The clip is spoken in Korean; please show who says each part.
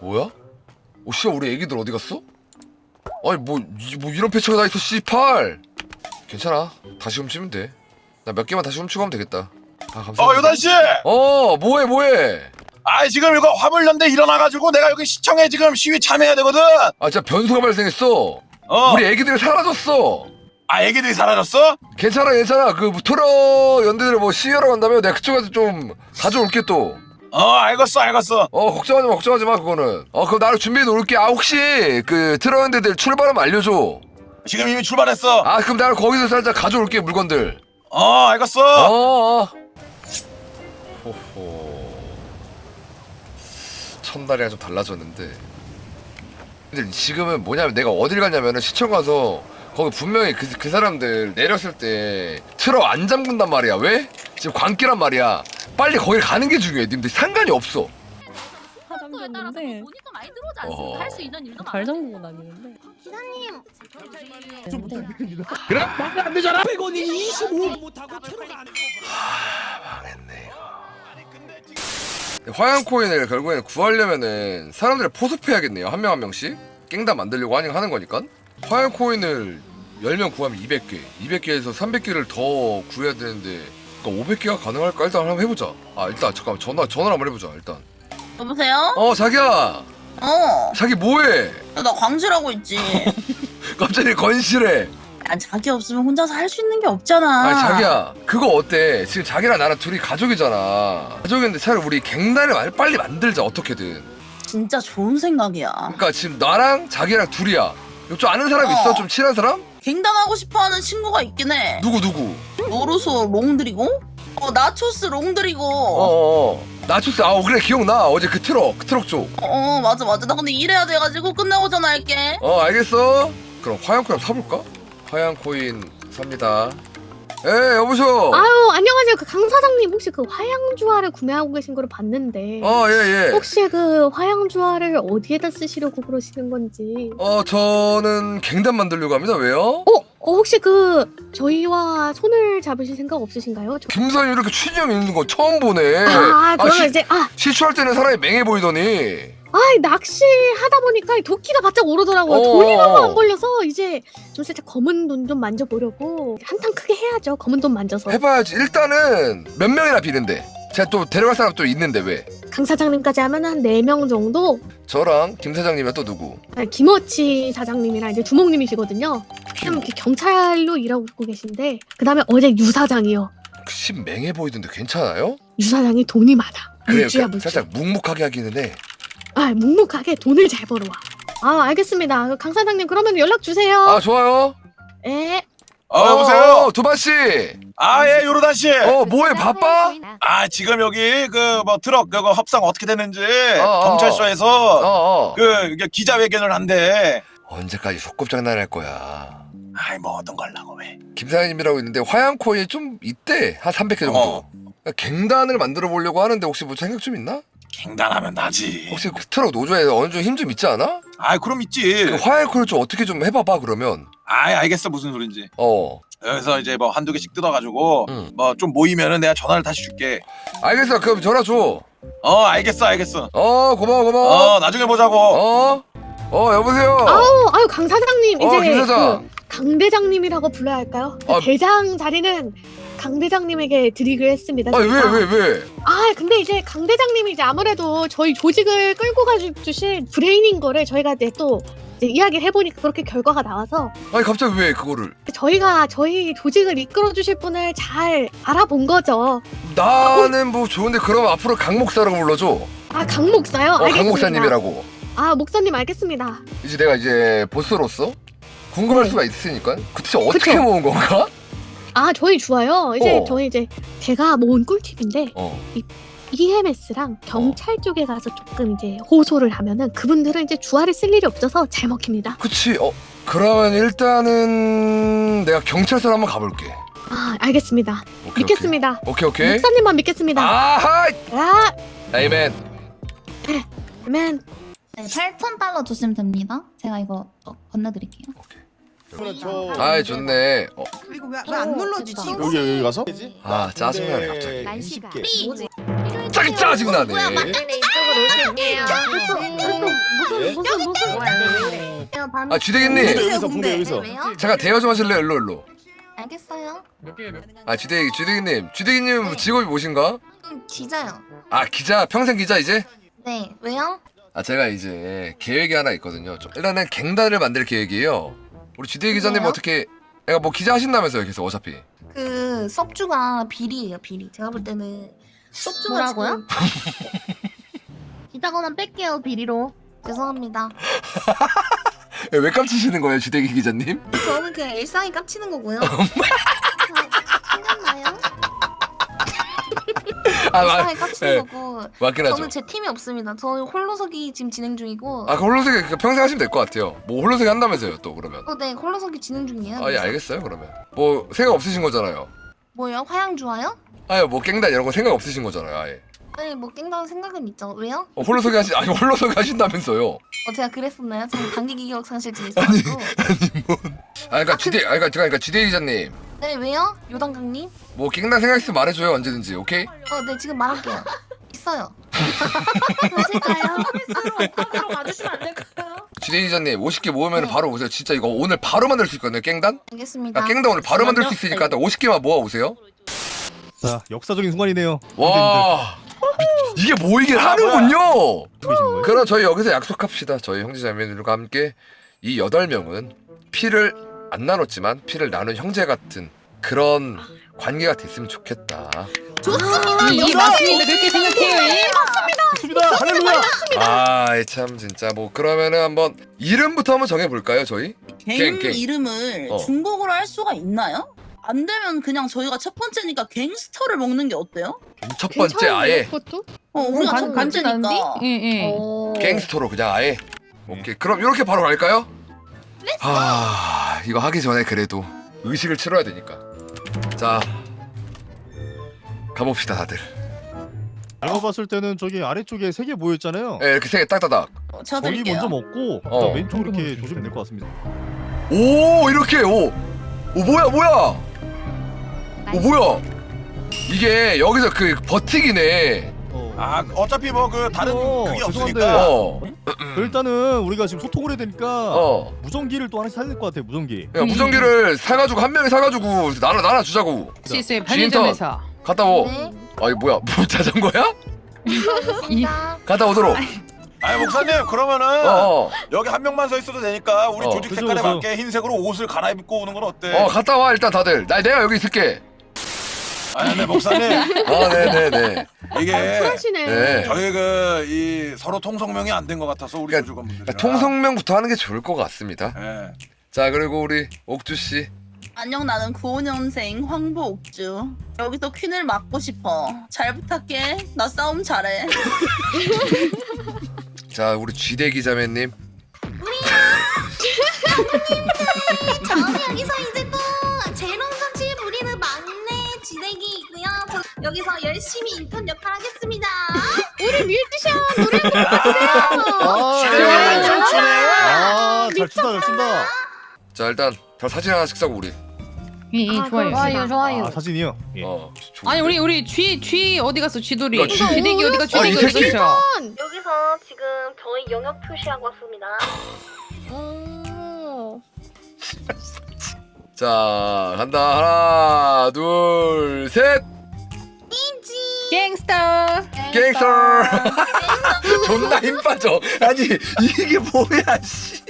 Speaker 1: 뭐야? 오 씨야 우리 애기들 어디 갔어? 아니 뭐, 이- 뭐 이런 패치가 다 있어 씨팔 괜찮아 다시 훔치면 돼 나 몇 개만 다시 훔치고 하면 되겠다 아 감사합니다
Speaker 2: 어 요단 씨.
Speaker 1: 어 뭐해 뭐해
Speaker 2: 아 지금 이거 화물연대 일어나가지고 내가 여기 시청에 지금 시위 참여해야 되거든.
Speaker 1: 아 진짜 변수가 발생했어
Speaker 2: 어.
Speaker 1: 우리 애기들이 사라졌어
Speaker 2: 아 애기들이 사라졌어?
Speaker 1: 괜찮아 괜찮아 그 트럭 연대들 뭐 시위하러 간다며 내가 그쪽에서 좀 가져올게 또
Speaker 2: 어 알겠어 알겠어.
Speaker 1: 어 걱정하지 마 걱정하지 마 그거는 어 그럼 나를 준비해 놓을게 아 혹시 그 트럭 연대들 출발하면 알려줘
Speaker 2: 지금 이미 출발했어.
Speaker 1: 아 그럼 나를 거기서 살짝 가져올게 물건들
Speaker 2: 어 알겠어.
Speaker 1: 어, 어. 호호. 첫날이랑 좀 달라졌는데. 근데 지금은 뭐냐면 내가 어딜 갔냐면은 시청 가서 거기 분명히 그, 그 사람들 내렸을 때 트럭 안 잠근단 말이야. 왜? 지금 광기란 말이야. 빨리 거길 가는 게 중요해. 님들 상관이 없어.
Speaker 3: 속도에 따라서 뭐
Speaker 4: 잠겼는데
Speaker 3: 돈이 좀 많이 들어오지
Speaker 1: 어허.
Speaker 3: 않습니까? 할 수 있는 일도
Speaker 4: 발
Speaker 3: 많은데.
Speaker 4: 잠그고 다니는데
Speaker 5: 기사님
Speaker 6: 그래 말이 안 되잖아 100원이 25 못하고 테러가 안
Speaker 1: 망했네. 화양 코인을 결국에는 구하려면은 사람들을 포섭해야겠네요. 한 명 한 명씩. 깽다 만들려고 하니 하는 거니까. 화양 코인을 10명 구하면 200개. 200개에서 300개를 더 구해야 되는데 그러니까 500개가 가능할까? 일단 한번 해보자. 아 일단 잠깐 만 전화 전화 한번 해보자. 일단.
Speaker 5: 여보세요?
Speaker 1: 어 자기야.
Speaker 5: 어,
Speaker 1: 자기 뭐해?
Speaker 5: 나 광주라고 있지.
Speaker 1: 갑자기 건실해.
Speaker 5: 아, 자기 없으면 혼자서 할 수 있는 게 없잖아.
Speaker 1: 아니 자기야 그거 어때? 지금 자기랑 나랑 둘이 가족이잖아. 가족인데 차라리 우리 갱단을 말- 빨리 만들자 어떻게든.
Speaker 5: 진짜 좋은 생각이야.
Speaker 1: 그러니까 지금 나랑 자기랑 둘이야. 이거 좀 아는 사람 있어?
Speaker 5: 어.
Speaker 1: 좀 친한 사람?
Speaker 5: 갱단하고 싶어하는 친구가 있긴 해.
Speaker 1: 누구 누구?
Speaker 5: 노루소 롱드리고, 어 나초스 롱드리고. 어,
Speaker 1: 어어 나초스 아 그래 기억나 어제 그 트럭 그 트럭 쪽어
Speaker 5: 어, 맞아 맞아. 나 근데 일해야 돼가지고 끝나고 전화할게.
Speaker 1: 알겠어 그럼 화양 코인 사볼까? 화양 코인 삽니다 에 여보세요?
Speaker 7: 아유 안녕하세요. 그 강 사장님 혹시 그 화양주화를 구매하고 계신 거를 봤는데
Speaker 1: 어 예 예.
Speaker 7: 혹시 그 화양주화를 어디에다 쓰시려고 그러시는 건지.
Speaker 1: 어 저는 갱단 만들려고 합니다. 왜요?
Speaker 7: 어, 어 혹시 그 저희와 손을 잡으실 생각 없으신가요? 저...
Speaker 1: 김선이 이렇게 추념 있는 거 처음 보네.
Speaker 7: 아 그러면
Speaker 1: 시-
Speaker 7: 이제 아,
Speaker 1: 시추할 때는 사람이 맹해 보이더니
Speaker 7: 아 낚시 하다 보니까 이 도끼가 바짝 오르더라고요.
Speaker 1: 어.
Speaker 7: 돈이 너무 안 벌려서 이제 좀 살짝 검은 돈 좀 만져보려고 한탕 크게 해야죠. 검은 돈 만져서.
Speaker 1: 해봐야지. 일단은 몇 명이나 비는데? 제가 또 데려갈 사람 또 있는데 왜?
Speaker 7: 강 사장님까지 하면 한 4명 정도?
Speaker 1: 저랑 김 사장님은 또 누구?
Speaker 7: 아, 김어치 사장님이랑 이제 주목님이시거든요.
Speaker 1: 김.
Speaker 7: 참 이렇게 경찰로 일하고 계신데 그 다음에 어제 유 사장이요.
Speaker 1: 심 맹해 보이던데 괜찮아요?
Speaker 7: 유 사장이 돈이 많아.
Speaker 1: 그래요.
Speaker 7: 물주야
Speaker 1: 그-
Speaker 7: 물주
Speaker 1: 살짝 묵묵하게 하기는 해
Speaker 7: 아 묵묵하게 돈을 잘 벌어와 아 알겠습니다 강 사장님 그러면 연락 주세요
Speaker 1: 아 좋아요
Speaker 2: 에어 여보세요.
Speaker 1: 어, 두바 씨.
Speaker 2: 아 예 요르단 씨.
Speaker 1: 어 뭐해 바빠?
Speaker 2: 아 지금 여기 그 뭐 트럭 그거 협상 어떻게 됐는지
Speaker 1: 어, 어.
Speaker 2: 경찰서에서
Speaker 1: 어 어.
Speaker 2: 그 이게 기자회견을 한대.
Speaker 1: 언제까지 속곱장난 할 거야?
Speaker 2: 아이 뭐 어떤 걸라고 왜?
Speaker 1: 김 사장님이라고 있는데 화양 코인이 좀 있대 한 300개 정도.
Speaker 2: 어.
Speaker 1: 그러니까 갱단을 만들어 보려고 하는데 혹시 뭐 생각 좀 있나?
Speaker 2: 갱단하면 나지.
Speaker 1: 혹시 그 트럭 노조에 어느 정도 힘 좀 있지 않아?
Speaker 2: 아이 그럼 있지.
Speaker 1: 그 코인 좀 어떻게 좀 해봐봐 그러면.
Speaker 2: 아이 알겠어 무슨 소린지.
Speaker 1: 어.
Speaker 2: 여기서 이제 뭐 한두 개씩 뜯어가지고
Speaker 1: 응.
Speaker 2: 뭐 좀 모이면은 내가 전화를 다시 줄게.
Speaker 1: 알겠어 그럼 전화 줘.
Speaker 2: 어 알겠어 알겠어.
Speaker 1: 어 고마워 고마워.
Speaker 2: 어 나중에 보자고.
Speaker 1: 어. 어 여보세요.
Speaker 7: 아우 아유 강 사장님
Speaker 1: 어,
Speaker 7: 이제
Speaker 1: 김 사장.
Speaker 7: 그강 대장님이라고 불러야 할까요 그
Speaker 1: 아.
Speaker 7: 대장 자리는 강 대장님에게 드리기로 했습니다
Speaker 1: 아니 왜. 왜 왜?
Speaker 7: 아 근데 이제 강 대장님이 이제 아무래도 저희 조직을 끌고 가주신 브레인인 거를 저희가 이제 또 이제 이야기를 해보니까 그렇게 결과가 나와서
Speaker 1: 아니 갑자기 왜 그거를?
Speaker 7: 저희가 저희 조직을 이끌어 주실 분을 잘 알아본 거죠.
Speaker 1: 나는 뭐 좋은데 그럼 앞으로 강 목사라고 불러줘.
Speaker 7: 아 강 목사요?
Speaker 1: 어, 강
Speaker 7: 알겠습니다.
Speaker 1: 목사님이라고.
Speaker 7: 아 목사님 알겠습니다.
Speaker 1: 이제 내가 이제 보스로서 궁금할
Speaker 7: 네.
Speaker 1: 수가 있으니까 그치 어떻게
Speaker 7: 그쵸.
Speaker 1: 모은 건가?
Speaker 7: 아 저희 좋아요. 이제
Speaker 1: 어.
Speaker 7: 저희 이제 제가 모은 꿀팁인데
Speaker 1: 어.
Speaker 7: EMS랑 경찰 쪽에 가서 조금 이제 호소를 하면은 그분들은 이제 주화를 쓸 일이 없어서 잘 먹힙니다.
Speaker 1: 그치 어 그러면 일단은 내가 경찰서 한번 가볼게.
Speaker 7: 아 알겠습니다.
Speaker 1: 오케이,
Speaker 7: 믿겠습니다.
Speaker 1: 오케이 오케이.
Speaker 7: 목사님만 믿겠습니다.
Speaker 1: 아하
Speaker 7: 아,
Speaker 1: 에이맨.
Speaker 7: 그러면
Speaker 8: 네, 8,000달러 주시면 됩니다. 제가 이거 어, 건네드릴게요.
Speaker 1: 아이 좋네. 어,
Speaker 9: 이거 왜안 눌러지지? 이거?
Speaker 6: 여기 여기 가서
Speaker 1: 아 짜증나네 갑자기.
Speaker 6: 날씨가
Speaker 1: 짜증 짜증 나네.
Speaker 5: 이쪽으로 오실게요.
Speaker 8: 밤.
Speaker 1: 아 주대기님
Speaker 8: 여기서
Speaker 9: 붕대, 여기서.
Speaker 8: 왜요?
Speaker 1: 잠깐 대화 좀 하실래요 일로 일로
Speaker 8: 알겠어요.
Speaker 1: 아 주대기 주대기님 주대기님 직업이 무엇인가?
Speaker 8: 음, 기자요.
Speaker 1: 아 기자 평생 기자 이제?
Speaker 8: 네. 왜요?
Speaker 1: 아 제가 이제 계획이 하나 있거든요 좀 일단은 갱단을 만들 계획이에요 우리 주대기 기자님
Speaker 8: 왜요?
Speaker 1: 어떻게 내가 뭐 기자 하신다면서요 계속 어차피
Speaker 8: 그 섭주가 비리예요. 비리. 제가 볼 때는 섭주가
Speaker 3: 뭐라고요?
Speaker 8: 지금-
Speaker 3: 기자거는 뺄게요 비리로.
Speaker 8: 죄송합니다.
Speaker 1: 예, 왜 깜치시는 거예요 주대기 기자님?
Speaker 8: 저는 그냥 일상이 깝치는 거고요. 생각나요?
Speaker 1: 아,
Speaker 8: 일상이
Speaker 1: 아,
Speaker 8: 깝치는
Speaker 1: 예,
Speaker 8: 거고.
Speaker 1: 맞긴 하죠
Speaker 8: 저는 제 팀이 없습니다. 저는 홀로서기 지금 진행 중이고.
Speaker 1: 아, 그 홀로서기 그 평생 하시면 될 것 같아요. 뭐 홀로서기 한다면서요, 또 그러면.
Speaker 8: 어, 네, 홀로서기 진행 중이에요.
Speaker 1: 아, 예,
Speaker 8: 그래서.
Speaker 1: 알겠어요, 그러면. 뭐 생각 없으신 거잖아요.
Speaker 8: 뭐요? 화양 좋아요?
Speaker 1: 아유, 뭐 깽단 이런 거 생각 없으신 거잖아요, 아예.
Speaker 8: 아니, 뭐 깽다운 생각은 있죠. 왜요?
Speaker 1: 어, 홀로서기 하시, 아니 홀로서기 하신다면서요.
Speaker 8: 어, 제가 그랬었나요? 저는 단기 기억 상실증 있어가지고.
Speaker 1: 아, 그러니까 주대, 아, 그러니까 그러니까 주대 기자님,
Speaker 8: 네, 왜요? 요단강님?
Speaker 1: 뭐 깽단 생각 있으면 말해줘요, 언제든지, 오케이?
Speaker 8: 어, 네, 지금 말할게요. 있어요.
Speaker 3: 앞으로 가주시면 안 될까요?
Speaker 1: 주대 기자님 50개 모으면
Speaker 8: 네.
Speaker 1: 바로 오세요. 진짜 이거 오늘 바로 만들 수 있거든요, 깽단?
Speaker 8: 알겠습니다.
Speaker 1: 아, 깽단 오늘 바로 만들 수 있으니까 일단 50개만 모아 오세요.
Speaker 4: 자 역사적인 순간이네요.
Speaker 1: 와, 미- 이게 모이긴
Speaker 2: 아,
Speaker 1: 하는군요.
Speaker 4: 보이신 거예요?
Speaker 1: 그럼 저희 여기서 약속합시다. 저희 형제자매들과 함께 이 여덟 명은 피를 안 나눴지만 피를 나눈 형제 같은 그런 관계가 됐으면 좋겠다.
Speaker 3: 이게 맞습니다. 그렇게 생각해요.
Speaker 4: 좋습니다. 할렐루야.
Speaker 1: 아, 참 진짜 뭐 그러면은 한번 이름부터 한번 정해 볼까요, 저희?
Speaker 5: 갱,
Speaker 1: 갱, 갱.
Speaker 5: 이름을
Speaker 1: 어.
Speaker 5: 중국어로 할 수가 있나요? 안 되면 그냥 저희가 첫 번째니까 갱스터를 먹는 게 어때요?
Speaker 1: 첫 번째
Speaker 7: 괜찮은데요,
Speaker 1: 아예
Speaker 7: 그것도?
Speaker 5: 어, 우리가 첫 번째니까.
Speaker 3: 예, 예.
Speaker 1: 갱스터로 그냥 아예. 오케이. 그럼 이렇게 바로 갈까요? 아, 이거 하기 전에 그래도 의식을 치러야 되니까. 자, 가봅시다 다들.
Speaker 4: 내가 봤을 때는 저기 아래쪽에 세 개 모여 있잖아요.
Speaker 1: 예, 이렇게 세개 딱딱딱.
Speaker 5: 어, 제가
Speaker 4: 거기
Speaker 5: 드릴게요.
Speaker 4: 먼저 먹고
Speaker 1: 어.
Speaker 4: 그다음 왼쪽 이렇게 조시면 될 것 같습니다.
Speaker 1: 오 이렇게 오, 오 뭐야 뭐야 오 뭐야 이게 여기서 그 버티기네
Speaker 4: 어.
Speaker 2: 아 어차피 뭐 그 다른
Speaker 4: 어,
Speaker 2: 그게
Speaker 4: 죄송한데.
Speaker 2: 없으니까
Speaker 1: 어,
Speaker 4: 일단은 우리가 지금 소통을 해야 되니까
Speaker 1: 어.
Speaker 4: 무전기를 또 하나씩 사야 될 것 같아요. 무전기.
Speaker 1: 야, 무전기를 사가지고 한 명이 사가지고 나눠 나눠 주자고
Speaker 3: 실수의
Speaker 1: 편의점에서. 갔다 오
Speaker 8: 네.
Speaker 1: 아이 뭐야 뭐 자전거야
Speaker 8: 알겠습니다.
Speaker 1: 갔다 오도록
Speaker 2: 아니 목사님 그러면은
Speaker 1: 어어 어,
Speaker 2: 여기 한 명만 서 있어도 되니까 우리
Speaker 1: 어,
Speaker 2: 조직
Speaker 4: 그죠,
Speaker 2: 색깔에
Speaker 4: 그죠.
Speaker 2: 맞게 흰색으로 옷을 갈아입고 오는 건 어때?
Speaker 1: 어, 갔다 와 일단 다들 나 내가 여기 있을게
Speaker 2: 아니 근데 목사님.
Speaker 1: 아 네네네.
Speaker 2: 이게
Speaker 7: 쿨하시네.
Speaker 1: 네.
Speaker 2: 저희 그이 서로 통성명이 안 된 것 같아서 우리
Speaker 1: 그러니까-
Speaker 2: 조직원분들
Speaker 1: 그러니까 통성명부터 하는 게 좋을 것 같습니다.
Speaker 2: 예.
Speaker 1: 자 그리고 우리 옥주 씨.
Speaker 5: 안녕 나는 95년생 황보옥주. 여기서 퀸을 맡고 싶어. 잘 부탁해. 나 싸움 잘해.
Speaker 1: 자 우리 쥐대 기자매님.
Speaker 8: 저는 여기서 이제 여기서 열심히 인턴 역할 하겠습니다.
Speaker 7: 우리 뮤지션 노래 좀 해주세요.
Speaker 4: 아,
Speaker 2: 네. 잘.
Speaker 4: 아, 잘 춘다, 잘 춘다.
Speaker 1: 자 일단 다 사진 하나씩 찍자고 우리
Speaker 3: 예, 예,
Speaker 7: 아,
Speaker 3: 좋아요.
Speaker 7: 좋아요,
Speaker 3: 좋아요.
Speaker 4: 아, 사진이요. 예.
Speaker 1: 어
Speaker 3: 아니 우리 우리 쥐 쥐 어디 갔어 쥐돌이?
Speaker 1: 야, 쥐.
Speaker 3: 쥐대기 어디 가?
Speaker 1: 아, 이
Speaker 3: 쥐대기 어디
Speaker 1: 새끼.
Speaker 3: 갔어?
Speaker 8: 여기서 지금 저희 영역 표시하고 왔습니다.
Speaker 7: 오.
Speaker 1: 자 간다 하나 둘셋. 갱스터 존나 힘 빠져. 아니 이게 뭐야 씨